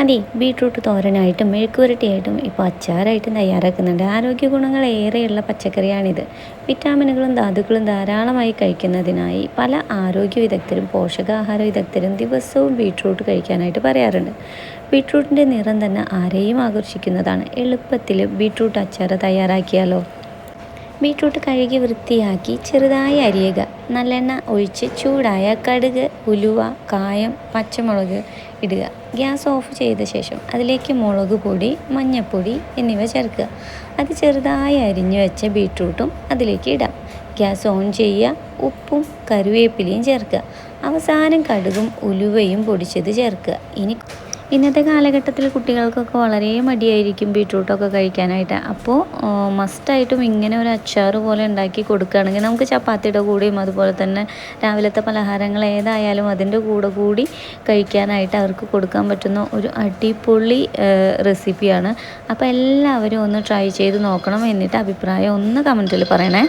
അതെ ബീട്രൂട്ട് തോരനായിട്ടും മെഴുക്കുവരട്ടിയായിട്ടും ഇപ്പോൾ അച്ചാറായിട്ടും തയ്യാറാക്കുന്നുണ്ട്. ആരോഗ്യ ഗുണങ്ങൾ ഏറെയുള്ള പച്ചക്കറിയാണിത്. വിറ്റാമിനുകളും ധാതുക്കളും ധാരാളമായി കഴിക്കുന്നതിനായി പല ആരോഗ്യ വിദഗ്ധരും പോഷകാഹാര വിദഗ്ധരും ദിവസവും ബീട്രൂട്ട് കഴിക്കാനായിട്ട് പറയാറുണ്ട്. ബീട്രൂട്ടിന്റെ നിറം തന്നെ ആരെയും ആകർഷിക്കുന്നതാണ്. എളുപ്പത്തിൽ ബീട്രൂട്ട് അച്ചാർ തയ്യാറാക്കിയാലോ? ബീട്രൂട്ട് കഴുകി വൃത്തിയാക്കി ചെറുതായി അരിയുക നല്ലെണ്ണ ഒഴിച്ച് ചൂടായ കടുക് ഉലുവ കായം പച്ചമുളക് ഇടുക. ഗ്യാസ് ഓഫ് ചെയ്ത ശേഷം അതിലേക്ക് മുളക് പൊടി മഞ്ഞൾപ്പൊടി എന്നിവ ചേർക്കുക. അത് ചെറുതായി അരിഞ്ഞു വെച്ച ബീട്രൂട്ടും അതിലേക്ക് ഇടാം. ഗ്യാസ് ഓൺ ചെയ്യുക ഉപ്പും കറിവേപ്പിലയും ചേർക്കുക. അവസാനം കടുകും ഉലുവയും പൊടിച്ചത് ചേർക്കുക. ഇനി ഇന്നത്തെ കാലഘട്ടത്തിൽ കുട്ടികൾക്കൊക്കെ വളരെ മടിയായിരിക്കും ബീട്രൂട്ടൊക്കെ കഴിക്കാനായിട്ട്. അപ്പോൾ മസ്റ്റായിട്ടും ഇങ്ങനെ ഒരു അച്ചാർ പോലെ ഉണ്ടാക്കി കൊടുക്കുകയാണെങ്കിൽ നമുക്ക് ചപ്പാത്തിയുടെ കൂടെയും അതുപോലെ തന്നെ രാവിലത്തെ പലഹാരങ്ങൾ ഏതായാലും അതിന്റെ കൂടെ കൂടി കഴിക്കാനായിട്ട് അവർക്ക് കൊടുക്കാൻ പറ്റുന്ന ഒരു അടിപൊളി റെസിപ്പിയാണ്. അപ്പോൾ എല്ലാവരും ഒന്ന് ട്രൈ ചെയ്ത് നോക്കണം എന്നിട്ട് അഭിപ്രായം ഒന്ന് കമന്റിൽ പറയണേ.